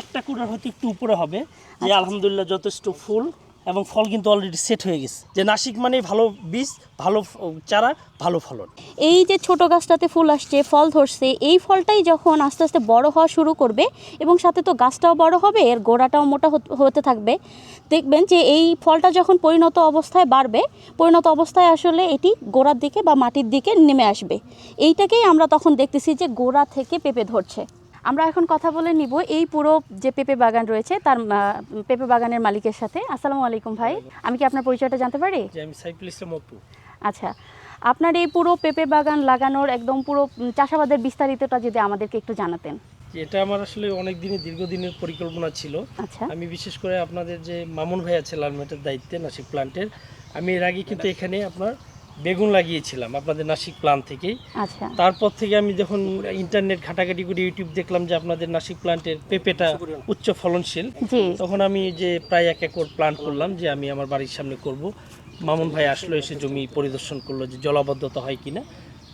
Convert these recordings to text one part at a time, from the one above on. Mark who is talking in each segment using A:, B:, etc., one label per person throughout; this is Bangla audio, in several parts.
A: একটা কুড়ার হয়তো একটু উপরে হবে। যে। আলহামদুলিল্লাহ যথেষ্ট ফুল এবং ফল কিন্তু অলরেডি সেট হয়ে গেছে। যে নাসিক মানে ভালো বীজ, ভালো চারা, ভালো ফলন।
B: এই যে ছোট গাছটাতে ফুল আসছে, ফল ধরছে, এই ফলটাই যখন আস্তে আস্তে বড় হওয়া শুরু করবে এবং সাথে তো গাছটাও বড় হবে, এর গোড়াটাও মোটা হতে থাকবে, দেখবেন যে এই ফলটা যখন পরিণত অবস্থায় বাড়বে, পরিণত অবস্থায় আসলে এটি গোড়ার দিকে বা মাটির দিকে নেমে আসবে। এইটাকেই আমরা তখন দেখতেছি যে গোড়া থেকে পেঁপে ধরছে। আমরা এখন কথা বলে নিব এই পুরো যে পেঁপে বাগান রয়েছে তার পেঁপে বাগানের মালিকের সাথে। আসসালামু আলাইকুম ভাই। আমি কি আপনার পরিচয়টা জানতে পারি?
A: আমি সাইফুল ইসলাম অপু
B: আচ্ছা। আপনার এই পুরো পেঁপে বাগান লাগানোর একদম পুরো চাষাবাদের বিস্তারিতটা যদি আমাদেরকে একটু জানাতেন।
A: এটা আমার আসলে অনেক দিনের দীর্ঘদিনের পরিকল্পনা ছিল।
B: আচ্ছা।
A: আমি বিশেষ করে আপনাদের যে মামুন ভাই আছে লালমেটের দায়িত্বে নাসিক প্লান্টের আমি এর আগে কিন্তু এখানে আপনার বেগুন লাগিয়েছিলাম আপনাদের নাসিক প্লান্ট থেকেই।
B: আচ্ছা।
A: তারপর থেকে আমি যখন ইন্টারনেট ঘাটাঘাটি করে ইউটিউব দেখলাম যে আপনাদের নাসিক প্লান্টের পেঁপেটা উচ্চ ফলনশীল তখন আমি যে প্রায় এক একর প্ল্যান করলাম যে আমি আমার বাড়ির সামনে করব। মামুন ভাই আসলো এসে জমি পরিদর্শন করল যে জলাবদ্ধতা হয় কিনা।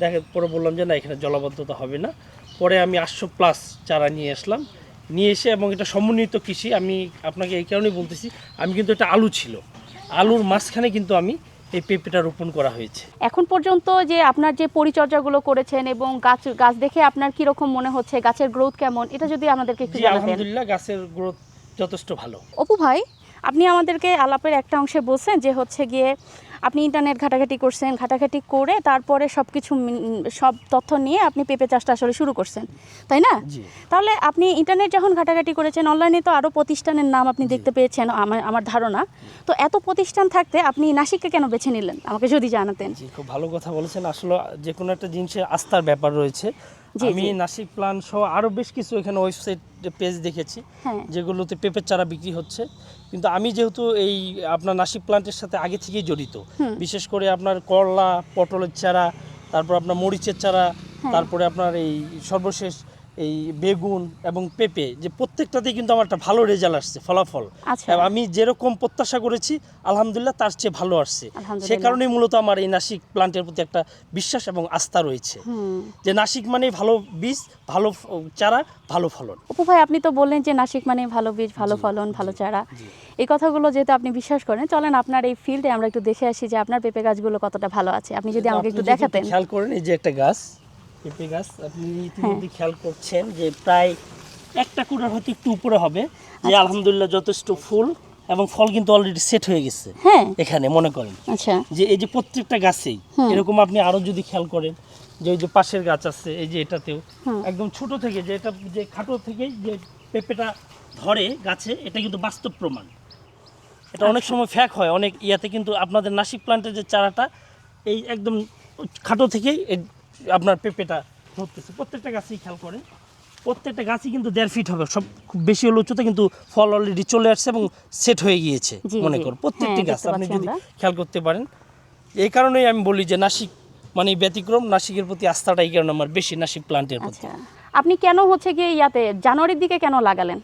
A: দেখে পরে বললাম যে না এখানে জলাবদ্ধতা হবে না। পরে আমি আটশো প্লাস চারা নিয়ে আসলাম। নিয়ে এসে এবং এটা সমন্বিত কৃষি আমি আপনাকে এই কারণেই বলতেছি আমি কিন্তু এটা আলু ছিল। আলুর মাঝখানে কিন্তু আমি এই পেঁপেটা রোপণ করা হয়েছে।
B: এখন পর্যন্ত যে আপনার যে পরিচর্যাগুলো করেছেন এবং গাছ গাছ দেখে আপনার কি রকম মনে হচ্ছে গাছের গ্রোথ কেমন এটা যদি আমাদেরকে একটু
A: আলহামদুলিল্লাহ গাছের গ্রোথ যথেষ্ট ভালো।
B: অপু ভাই আপনি আমাদেরকে আলাপের একটা অংশে বলছেন যে হচ্ছে গিয়ে আপনি ইন্টারনেট ঘাটাঘাটি করছেন ঘাটাঘাটি করে তারপরে সব কিছু সব তথ্য নিয়ে আপনি পেঁপে চাষটা আসলে শুরু করছেন তাই না? তাহলে আপনি ইন্টারনেট যখন ঘাটাঘাটি করেছেন অনলাইনে তো আরও প্রতিষ্ঠানের নাম আপনি দেখতে পেয়েছেন আমার আমার ধারণা। তো এত প্রতিষ্ঠান থাকতে আপনি নাসিককে কেন বেছে নিলেন? আমাকে যদি জানাতেন।
A: খুব ভালো কথা বলেছেন। আসলে যে কোনো একটা জিনিসের আস্থার ব্যাপার রয়েছে। আমি নাসিক প্লান সহ আরও বেশ কিছু এখানে ওয়েবসাইট পেজ দেখেছি
B: হ্যাঁ।
A: যেগুলোতে পেঁপের চারা বিক্রি হচ্ছে। কিন্তু আমি যেহেতু এই আপনার নাসিক প্লান্টের সাথে আগে থেকেই জড়িত বিশেষ করে আপনার করলা পটলের চারা তারপর আপনার মরিচের চারা
B: হ্যাঁ।
A: তারপরে আপনার এই সর্বশেষ এই বেগুন এবং পেঁপে যে প্রত্যেকটাতেই কিন্তু আমার একটা ভালো রেজাল্ট আসছে ফলাফল।
B: আচ্ছা।
A: আমি যেরকম প্রত্যাশা করেছি আলহামদুলিল্লাহ তার চেয়ে ভালো আসছে। সে। কারণেই মূলত আমার এই নাসিক প্লান্টের প্রতি একটা বিশ্বাস এবং আস্থা রয়েছে। যে নাসিক মানে ভালো বীজ ভালো চারা ভালো ফলন।
B: অপু ভাই আপনি তো বললেন যে নাসিক মানে ভালো বীজ ভালো ফলন ভালো চারা। এই কথাগুলো যেহেতু আপনি বিশ্বাস করেন চলেন আপনার এই ফিল্ডে আমরা একটু দেখে আসি যে আপনার পেঁপে গাছগুলো কতটা ভালো আছে। আপনি যদি আমাকে একটু দেখাতেন।
A: খেয়াল করেন এই যে একটা গাছ পেঁপে গাছ। আপনি ইতিমধ্যে
B: হ্যাঁ।
A: খেয়াল করছেন যে প্রায় একটা কুড়ার হয়তো একটু উপরে হবে। যে আলহামদুলিল্লাহ যথেষ্ট ফুল এবং ফল কিন্তু অলরেডি সেট হয়ে গেছে
B: হ্যাঁ।
A: এখানে মনে করেন।
B: আচ্ছা।
A: যে এই যে প্রত্যেকটা গাছেই এরকম আপনি আরও যদি খেয়াল করেন যে ওই যে পাশের গাছ আছে এই যে এটাতেও একদম ছোট থেকে যে এটা যে খাটো থেকে যে পেঁপেটা ধরে গাছে এটা কিন্তু বাস্তব প্রমাণ। এটা অনেক সময় ফ্যাক হয় অনেক ইয়াতে কিন্তু আপনাদের নাসিক প্লান্টের যে চারাটা এই একদম খাটো থেকেই আপনার পেঁপেটা ধরতেছে। প্রত্যেকটা গাছেই খেয়াল করেন প্রত্যেকটা গাছই কিন্তু দেড় ফিট হবে। সব খুব বেশি হলে উচ্চতা কিন্তু ফল অলরেডি চলে আসছে এবং সেট হয়ে গিয়েছে মনে করো প্রত্যেকটি
B: হ্যাঁ,
A: গাছ আপনি যদি খেয়াল করতে পারেন এই কারণেই আমি বলি যে নাসিক মানে ব্যতিক্রম নাসিকের প্রতি আস্থাটা এই কারণে আমার বেশি নাসিক প্লান্টের প্রতি।
B: আচ্ছা। আপনি কেন হচ্ছে গিয়ে ইয়াতে জানুয়ারির দিকে কেন লাগালেন?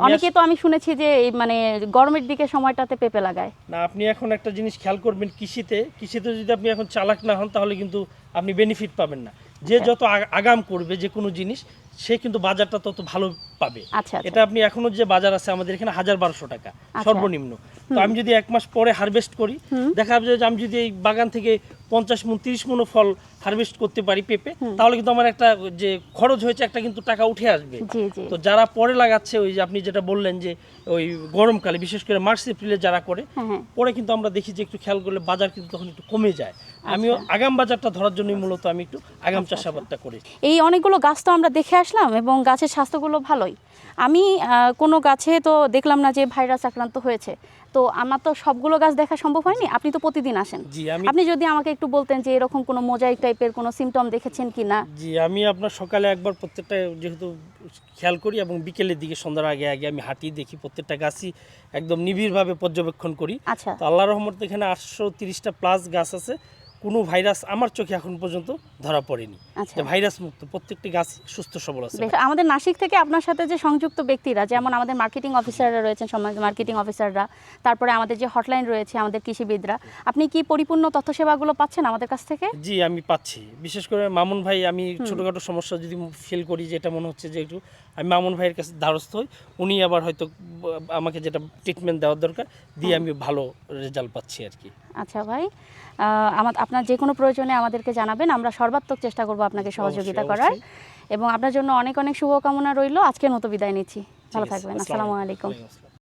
B: অনেকে তো আমি শুনেছি যে মানে গরমের দিকে সময়টাতে পেঁপে লাগায়।
A: না আপনি এখন একটা জিনিস খেয়াল করবেন কৃষিতে। কৃষিতে যদি আপনি এখন চালাক না হন তাহলে কিন্তু আপনি বেনিফিট পাবেন না। যে
B: আচ্ছা।
A: যত আগাম করবে যে কোনো জিনিস সে কিন্তু বাজারটা তত ভালো পাবে।
B: আচ্ছা আচ্ছা।
A: এটা আপনি এখনও যে বাজার আছে আমাদের এখানে হাজার বারোশো টাকা। সর্বনিম্ন। তো আমি যদি এক মাস পরে হারভেস্ট করি দেখা যাবে যে আমি যদি এই বাগান থেকে পঞ্চাশ মন তিরিশ মনও ফল হারভেস্ট করতে পারি পেঁপে তাহলে কিন্তু আমার একটা যে খরচ হয়েছে একটা কিন্তু টাকা উঠে আসবে। তো যারা পরে লাগাচ্ছে ওই যে আপনি যেটা বললেন যে ওই গরমকালে বিশেষ করে মার্চ এপ্রিলে যারা করে পরে কিন্তু আমরা দেখি যে একটু খেয়াল করলে বাজার কিন্তু তখন একটু কমে যায়। আমিও আগাম বাজারটা ধরার জন্যই মূলত আমি একটু আগাম চাষাবাদটা করি।
B: এই অনেকগুলো গাছ তো আমরা দেখে আসলাম এবং গাছের স্বাস্থ্যগুলো ভালোই। আমি কোনো গাছে তো দেখলাম না যে ভাইরাস আক্রান্ত হয়েছে। তো আমার তো সবগুলো গাছ দেখা সম্ভব হয়নি? আপনি তো প্রতিদিন আসেন।
A: জি
B: আপনি যদি আমাকে একটু বলতেন যে এরকম কোনো মোজাইক টাইপের কোনো সিমটম দেখেছেন কি না
A: জি আমি আপনার সকালে একবার প্রত্যেকটা যেহেতু খেয়াল করি এবং বিকেলের দিকে সন্ধ্যার আগে আগে আমি হাঁটি দেখি প্রত্যেকটা গাছই একদম নিবিড়ভাবে পর্যবেক্ষণ করি।
B: আচ্ছা।
A: তো আল্লাহ রহমত এখানে আটশো তিরিশটা প্লাস গাছ আছে। কোনো ভাইরাস আমার চোখে এখন পর্যন্ত ধরা পড়েনি।
B: আচ্ছা।
A: ভাইরাস মুক্ত প্রত্যেকটি গাছ সুস্থ সবল আছে।
B: আমাদের নাসিক থেকে আপনার সাথে যে সংযুক্ত ব্যক্তিরা যেমন আমাদের মার্কেটিং অফিসাররা রয়েছেন সমাজ মার্কেটিং অফিসাররা তারপরে আমাদের যে হটলাইন রয়েছে আমাদের কৃষিবিদরা আপনি কি পরিপূর্ণ তথ্য সেবাগুলো পাচ্ছেন আমাদের কাছ থেকে?
A: জি আমি পাচ্ছি। বিশেষ করে মামুন ভাই আমি ছোটোখাটো সমস্যা যদি ফিল করি যে এটা মনে হচ্ছে যে একটু আমি মামুন ভাইয়ের কাছে দ্বারস্থ হই উনি আবার হয়তো আমাকে যেটা ট্রিটমেন্ট দেওয়ার দরকার দিয়ে আমি ভালো রেজাল্ট পাচ্ছি আর কি।
B: আচ্ছা ভাই আমার আপনার যে কোনো প্রয়োজনে আমাদেরকে জানাবেন আমরা সর্বাত্মক চেষ্টা করব আপনাকে সহযোগিতা করার। এবং আপনার জন্য অনেক অনেক শুভকামনা রইল। আজকে মতো বিদায় নিচ্ছি। ভালো থাকবেন।
A: আসসালামু
B: আলাইকুম।